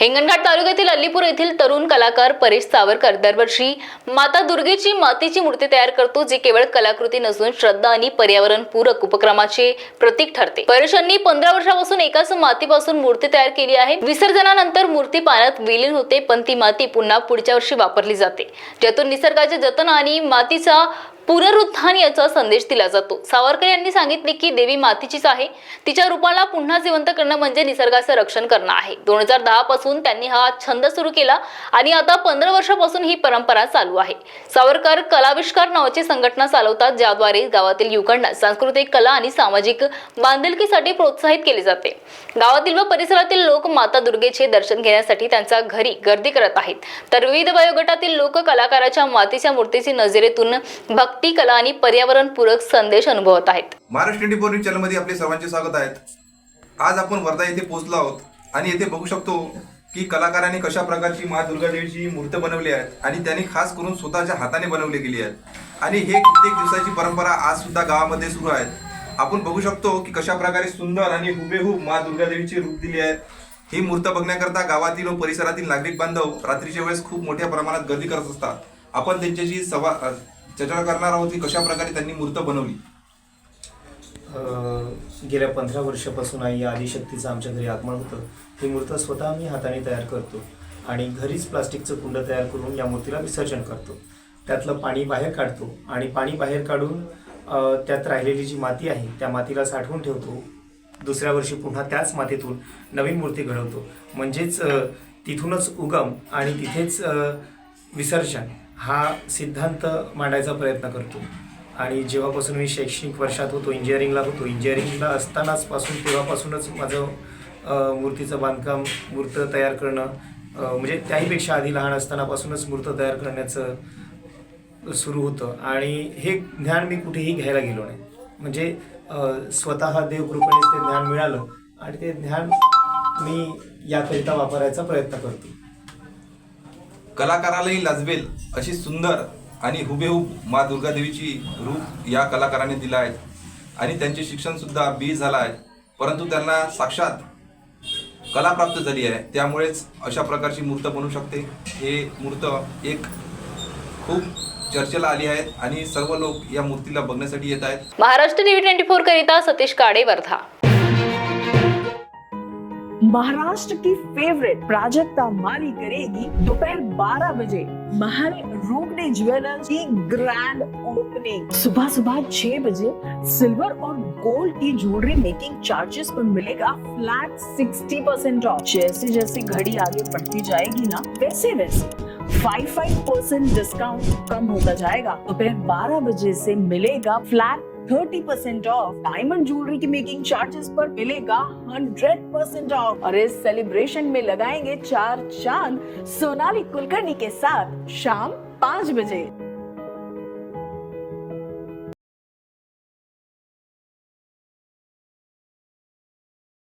हिंगणघाट तालुक्यातील अल्लीपूर येथील तरुण कलाकार परेश सावरकर दरवर्षी माता दुर्गेची मातीची मूर्ती तयार करतो जी केवळ कलाकृती नसून श्रद्धा आणि पर्यावरण पूरक उपक्रमाचे प्रतीक ठरते. परेशांनी पंधरा वर्षापासून एकाच मातीपासून मूर्ती तयार केली आहे. विसर्जनानंतर मूर्ती पाण्यात विलीन होते पण ती माती पुन्हा पुढच्या वर्षी वापरली जाते. ज्यातून निसर्गाचे जतन आणि मातीचा पुनरुत्थान याचा संदेश दिला जातो. सावरकर यांनी सांगितले की देवी मातीचीच आहे. तिच्या रूपाला पुन्हा जिवंत करणं म्हणजे निसर्गाचं रक्षण करणं आहे. दोन हजार दहा पासून त्यांनी हा छंद सुरू केला आणि आता पंधरा वर्षापासून ही परंपरा चालू आहे. सावरकर कलाविष्कार नावाची संघटना चालवतात ज्याद्वारे गावातील युवकांना सांस्कृतिक कला आणि सामाजिक बांधिलकीसाठी प्रोत्साहित केले जाते. गावातील व परिसरातील लोक माता दुर्गेचे दर्शन घेण्यासाठी त्यांच्या घरी गर्दी करत आहेत. तर विविध वयोगटातील लोक कलाकाराच्या मातीच्या मूर्तीची नजरेतून भक्त कला आणि पर्यावरणपूरक संदेश अनुभवत आहेत. महाराष्ट्र ट्वेंटी फोर न्यूज चॅनलमध्ये आपले सर्वांचे स्वागत आहेत आज आपण वर्धा येथे पोहोचलो आहोत आणि येथे बघू शकतो की कलाकारांनी कशा प्रकारची मा दुर्गादेवीची मूर्त बनवली आहेत आणि त्यांनी खास करून स्वतःच्या हाताने बनवली गेली आहेत. आणि हे कित्येक दिवसाची परंपरा आज सुद्धा गावामध्ये सुरू आहे आपण बघू शकतो की कशा प्रकारे सुंदर आणि हुबेहूब मा दुर्गादेवीची रूप दिली आहे. ही मूर्त बघण्याकरता गावातील व परिसरातील नागरिक बांधव रात्रीच्या वेळेस खूप मोठ्या प्रमाणात गर्दी करत असतात. आपण त्यांच्याशी सवा चर्चा करणार आहोत की कशा प्रकारे त्यांनी मूर्त बनवली? गेल्या पंधरा वर्षापासून आई आदिशक्तीचं आमच्या घरी आगमन होतं. ही मूर्त स्वतः मी हाताने तयार करतो आणि घरीच प्लास्टिकचं कुंड तयार करून या मूर्तीला विसर्जन करतो. त्यातलं पाणी बाहेर काढतो आणि पाणी बाहेर काढून त्यात राहिलेली जी माती आहे त्या मातीला साठवून ठेवतो. दुसऱ्या वर्षी पुन्हा त्याच मातीतून नवीन मूर्ती घडवतो. म्हणजेच तिथूनच उगम आणि तिथेच विसर्जन हा सिद्धांत मांडायचा प्रयत्न करतो. आणि जेव्हापासून मी शैक्षणिक वर्षात होतो इंजिनिअरिंगला होतो इंजिनिअरिंगला असतानाच पासून तेव्हापासूनच माझं मूर्तीचं बांधकाम मूर्त तयार करणं म्हणजे त्याहीपेक्षा आधी लहान असतानापासूनच मूर्त तयार करण्याचं सुरू होतं. आणि हे ज्ञान मी कुठेही घ्यायला गेलो नाही. म्हणजे स्वतः देवकृपेने ते ज्ञान मिळालं आणि ते ज्ञान मी याकरिता वापरायचा प्रयत्न करतो. कलाकारालाही लाजवेल अशी सुंदर आणि हुबेहूब मा दुर्गादेवीची रूप या कलाकाराने दिलं आहे. आणि त्यांचे शिक्षण सुद्धा बी झालं आहे. परंतु त्यांना साक्षात कला प्राप्त झाली आहे. त्यामुळेच अशा प्रकारची मूर्त बनू शकते. हे मूर्त एक खूप चर्चेला आली आहेत आणि सर्व लोक या मूर्तीला बघण्यासाठी येत आहेत. महाराष्ट्र न्यूज ट्वेंटी फोर करिता सतीश काडे वर्धा महाराष्ट्र की फेवरेट प्राजक्ता माली करेगी दोपहर 12 बजे। महल रोकने ज्वेलर्स की ग्रैंड ओपनिंग सुबह सुबह 6 बजे सिल्वर और गोल्ड की ज्वेलरी मेकिंग चार्जेस पर मिलेगा फ्लैट 60 परसेंट ऑफ़ जैसे जैसे घड़ी आगे बढ़ती जाएगी ना, वैसे वैसे फाइव फाइव परसेंट डिस्काउंट कम होता जाएगा। दोपहर 12 बजे से मिलेगा flat thirty percent off diamond jewellery की मेकिंग चार्जेस पर मिलेगा हंड्रेड परसेंट ऑफ़ और इस सेलिब्रेशन में लगाएँगे चार चाँद सोनाली कुलकर्णी के साथ शाम पाँच बजे।